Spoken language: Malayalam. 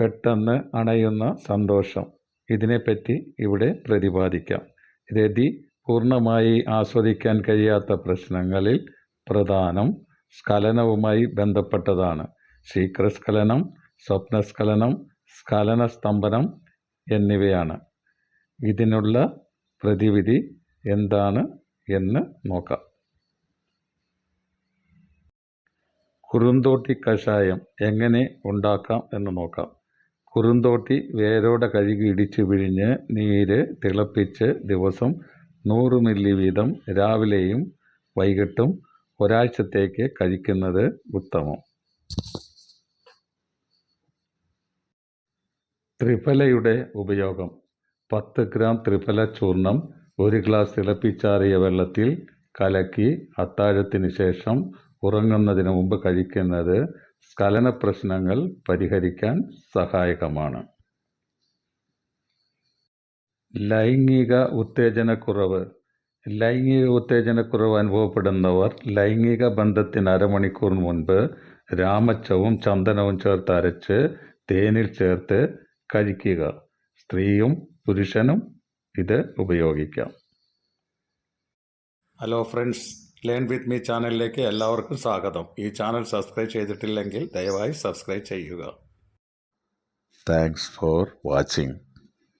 പെട്ടെന്ന് അണയുന്ന സന്തോഷം. ഇതിനെപ്പറ്റി ഇവിടെ പ്രതിപാദിക്കാം. രതി പൂർണമായി ആസ്വദിക്കാൻ കഴിയാത്ത പ്രശ്നങ്ങളിൽ പ്രധാനം സ്കലനവുമായി ബന്ധപ്പെട്ടതാണ്. ശീഘ്രസ്ഖലനം സ്വപ്നസ്ഖലനം സ്കലന സ്തംഭനം എന്നിവയാണ്. ഇതിനുള്ള പ്രതിവിധി എന്താണ് എന്ന് നോക്കാം. കുറുന്തോട്ടി കഷായം എങ്ങനെ ഉണ്ടാക്കാം എന്ന് നോക്കാം. കുറുന്തോട്ടി വേരോടെ കഴുകി ഇടിച്ചു പിഴിഞ്ഞ് നീര് തിളപ്പിച്ച് ദിവസം നൂറ് മില്ലി വീതം രാവിലെയും വൈകിട്ടും ഒരാഴ്ചത്തേക്ക് കഴിക്കുന്നത് ഉത്തമം. ത്രിഫലയുടെ ഉപയോഗം. പത്ത് ഗ്രാം ത്രിഫല ചൂർണം ഒരു ഗ്ലാസ് തിളപ്പിച്ചാറിയ വെള്ളത്തിൽ കലക്കി അത്താഴത്തിന് ശേഷം ഉറങ്ങുന്നതിന് മുമ്പ് കഴിക്കുന്നത് സ്കലന പ്രശ്നങ്ങൾ പരിഹരിക്കാൻ സഹായകമാണ്. ലൈംഗിക ഉത്തേജനക്കുറവ്. ലൈംഗിക ഉത്തേജനക്കുറവ് അനുഭവപ്പെടുന്നവർ ലൈംഗിക ബന്ധത്തിന് അരമണിക്കൂർ മുൻപ് രാമച്ചവും ചന്ദനവും ചേർത്ത് അരച്ച് തേനിൽ ചേർത്ത് കഴിക്കുക. സ്ത്രീയും പുരുഷനും ഇത് ഉപയോഗിക്കാം. Hello friends learn with me ചാനലിലേക്ക് എല്ലാവർക്കും സ്വാഗതം ഈ ചാനൽ സബ്സ്ക്രൈബ് ചെയ്തിട്ടില്ലെങ്കിൽ ദയവായി സബ്സ്ക്രൈബ് ചെയ്യുക താങ്ക്സ് ഫോർ watching.